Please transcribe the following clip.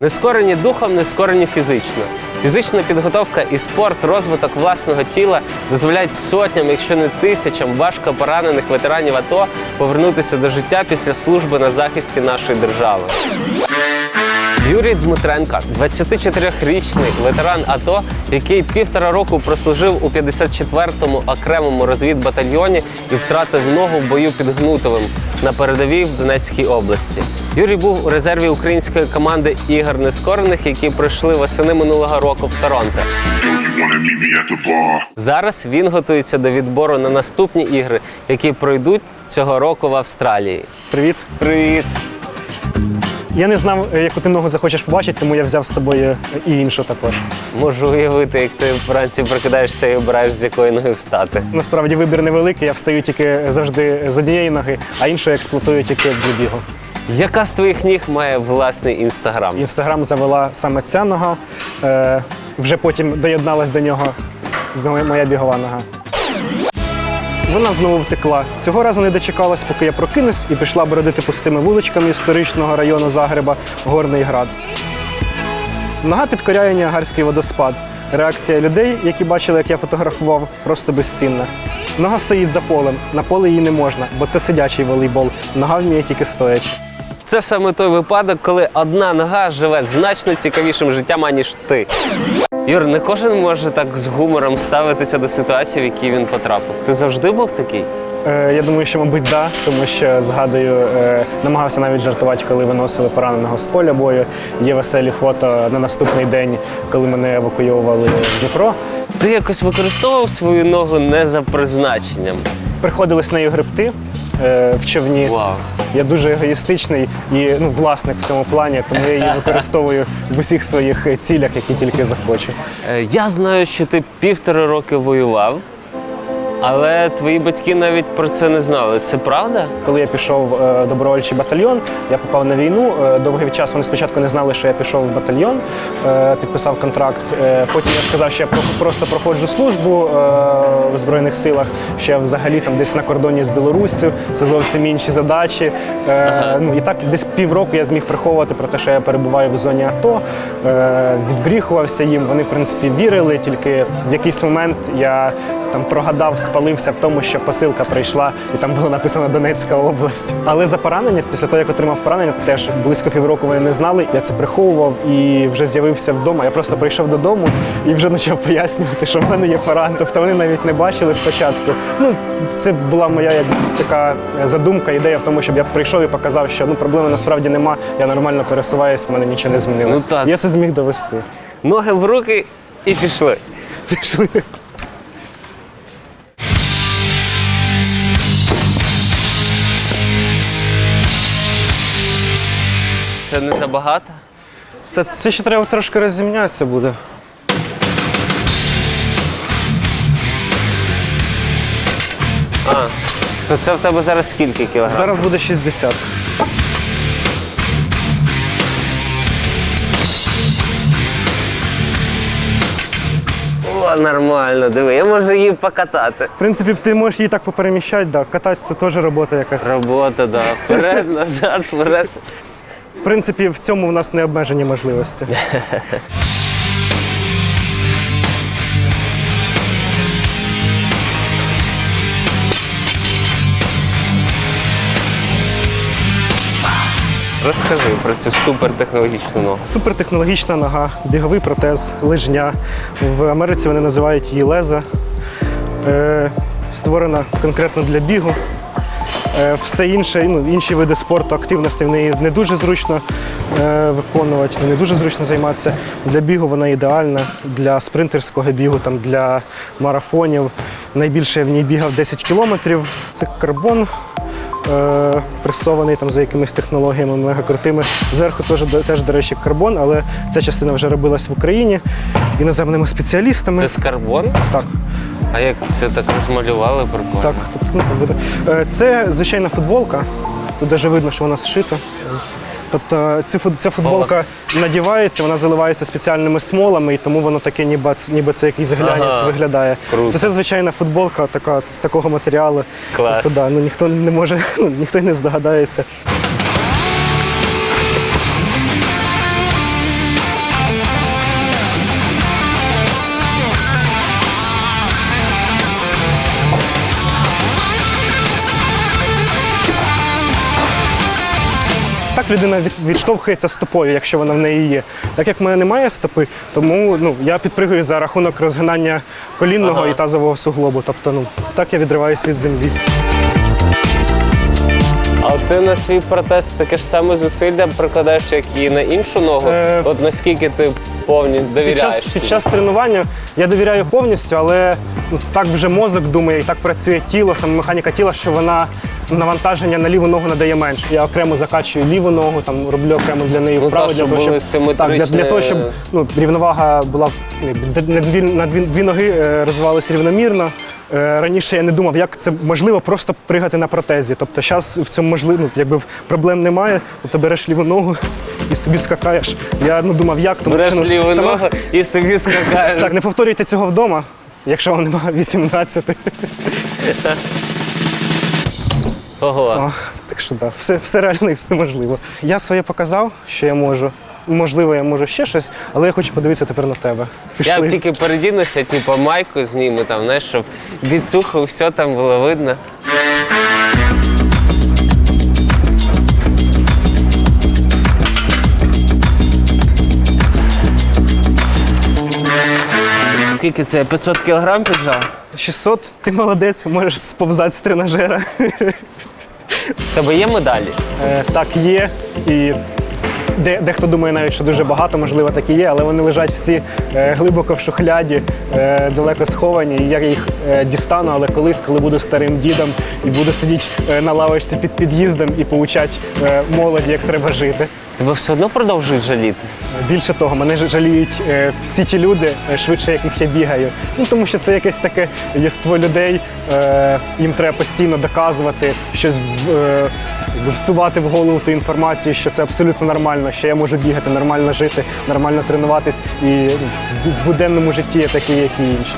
Нескорені духом, нескорені фізично. Фізична підготовка і спорт, розвиток власного тіла дозволяють сотням, якщо не тисячам важко поранених ветеранів АТО повернутися до життя після служби на захисті нашої держави. Юрій Дмитренко, 24-річний ветеран АТО, який півтора року прослужив у 54-му окремому розвідбатальйоні і втратив ногу в бою під Гнутовим на передовій в Донецькій області. Юрій був у резерві української команди ігор нескорених, які пройшли восени минулого року в Торонто. Зараз він готується до відбору на наступні ігри, які пройдуть цього року в Австралії. Привіт. Привіт! Я не знав, е, яку ти ногу захочеш побачити, тому я взяв з собою і іншу також. Можу уявити, як ти вранці прокидаєшся і обираєш, з якої ноги встати. Насправді вибір невеликий, я встаю тільки завжди з однієї ноги, а іншу експлуатую тільки для бігу. Яка з твоїх ніг має власний інстаграм? Інстаграм завела саме ця нога, е, вже потім доєдналась до нього моя бігова нога. Вона знову втекла. Цього разу не дочекалась, поки я прокинусь і пішла бродити пустими вуличками історичного району Загреба Горний Град. Нога підкоряє Ніагарський водоспад. Реакція людей, які бачили, як я фотографував, просто безцінна. Нога стоїть за полем, на поле їй не можна, бо це сидячий волейбол. Нога вміє тільки стоячи. Це саме той випадок, коли одна нога живе значно цікавішим життям, аніж ти. Юр, не кожен може так з гумором ставитися до ситуації, в які він потрапив. Ти завжди був такий? Е, Я думаю, що, мабуть, да, тому що згадую, е, намагався навіть жартувати, коли виносили пораненого з поля бою. Є веселі фото на наступний день, коли мене евакуйовували в Дніпро. Ти якось використовував свою ногу не за призначенням. Приходилось нею гребти е, в човні. Вау. Я дуже егоїстичний і ну, власник в цьому плані, тому я її використовую в усіх своїх е, цілях, які тільки захочу. Е, Я знаю, що ти півтора роки воював, але твої батьки навіть про це не знали. Це правда? Коли я пішов в добровольчий батальйон, я попав на війну. Е, Довгий час вони спочатку не знали, що я пішов в батальйон, е, підписав контракт. Е, Потім я сказав, що я просто проходжу службу е, в Збройних силах, що я взагалі там десь на кордоні з Білоруссю. Це зовсім інші задачі. Е, Ну і так десь півроку я зміг приховувати про те, що я перебуваю в зоні АТО. Е, Відбріхувався їм. Вони, в принципі, вірили. Тільки в якийсь момент я там прогадав, спалився в тому, що посилка прийшла, і там було написано Донецька область. Але за поранення, після того, як отримав поранення, теж близько півроку вони не знали. Я це приховував і вже з'явився вдома. Я просто прийшов додому і вже почав пояснювати, що в мене є поранення. Тобто вони навіть не бачили спочатку. Ну, це була моя як така задумка, ідея в тому, щоб я прийшов і показав, що ну проблеми насправді нема. Я нормально пересуваюсь, в мене нічого не змінилось. Ну, так. Я це зміг довести. Ноги в руки і пішли. Пішли. Це не забагато? Та це ще треба трошки розімнятися буде. А, то це в тебе зараз скільки кілограм? Зараз буде 60. О, нормально, диви, я можу її покатати. В принципі, ти можеш її так попереміщати, да. катати це теж робота якась. Робота, да. Вперед, назад, вперед. В принципі, в цьому в нас не обмежені можливості. Розкажи про цю супертехнологічну ногу. Супертехнологічна нога, біговий протез, лижня. В Америці вони називають її леза. Е, створена конкретно для бігу. Е, все інше, ну, інші види спорту, активності в неї не дуже зручно е, виконувати, не дуже зручно займатися. Для бігу вона ідеальна, для спринтерського бігу, там, для марафонів. Найбільше я в ній бігав 10 кілометрів. Це карбон. Е, пресований там за якимись технологіями мега крутими. Зверху теж, теж, до речі, карбон, але ця частина вже робилась в Україні іноземними спеціалістами. Це з карбон? Так, А як це так розмалювали прикольно? так, тобто, ну. Е, Це звичайна футболка. Тут навіть видно, що вона зшита. Тобто ця футболка надівається, вона заливається спеціальними смолами, і тому воно таке, ніби, ніби це якийсь глянець Ага. виглядає. Круто. Це звичайна футболка така, з такого матеріалу. Клас. Тобто, да, ну, ніхто не може, ну, ніхто не здогадається. Так людина відштовхується стопою, якщо вона в неї є. Так як в мене немає стопи, тому ну, я підпригую за рахунок розгинання колінного Ага. і тазового суглобу. Тобто, ну, так я відриваюся від землі. А ти на свій протез таке ж саме зусилля прикладаєш, як і на іншу ногу. Е, От наскільки ти повні довіряєш? Під час, під час тренування я довіряю повністю, але ну, так вже мозок думає, і так працює тіло, саме механіка тіла, що вона навантаження на ліву ногу надає менше. Я окремо закачую ліву ногу, там роблю окремо для неї Ну, вправи так, для щоб того, були так, для, для того, щоб симетричні- ну, рівновага була ну, якби, на дві, на дві, дві ноги е, розвивалися рівномірно. Е, Раніше я не думав, як це можливо просто пригати на протезі. Тобто зараз в цьому можливо, ну, якби проблем немає. Тобто береш ліву ногу і собі скакаєш. Я ну, думав, як тому Береш що, ну, ліву сама- ногу і собі скакаєш. так, не повторюйте цього вдома, якщо вам немає 18. Ого. О, так що так, все, все реально і все можливо. Я своє показав, що я можу. Можливо, я можу ще щось, але я хочу подивитися тепер на тебе. Я Пішли. тільки передінуся, типу, майку зніму, там, знаєш, щоб від суху все там було видно. Скільки це? 500 кілограм піджав? 600, ти молодець, можеш сповзати з тренажера. В Тебе є медалі? Е, так, є. І де, дехто думає навіть, що дуже багато, можливо, так і є, але вони лежать всі е, глибоко в шухляді, е, далеко сховані. І я їх е, дістану, але колись, коли буду старим дідом і буду сидіти е, на лавочці під під'їздом і поучати е, молоді, як треба жити. Тебе все одно продовжують жаліти. Більше того, мене жаліють е, всі ті люди е, швидше, яких я бігаю. Ну тому що це якесь таке єство людей. Е, їм треба постійно доказувати, щось в- е, всувати в голову ту інформацію, що це абсолютно нормально, що я можу бігати, нормально жити, нормально тренуватись і в буденному житті я такий, як і інші.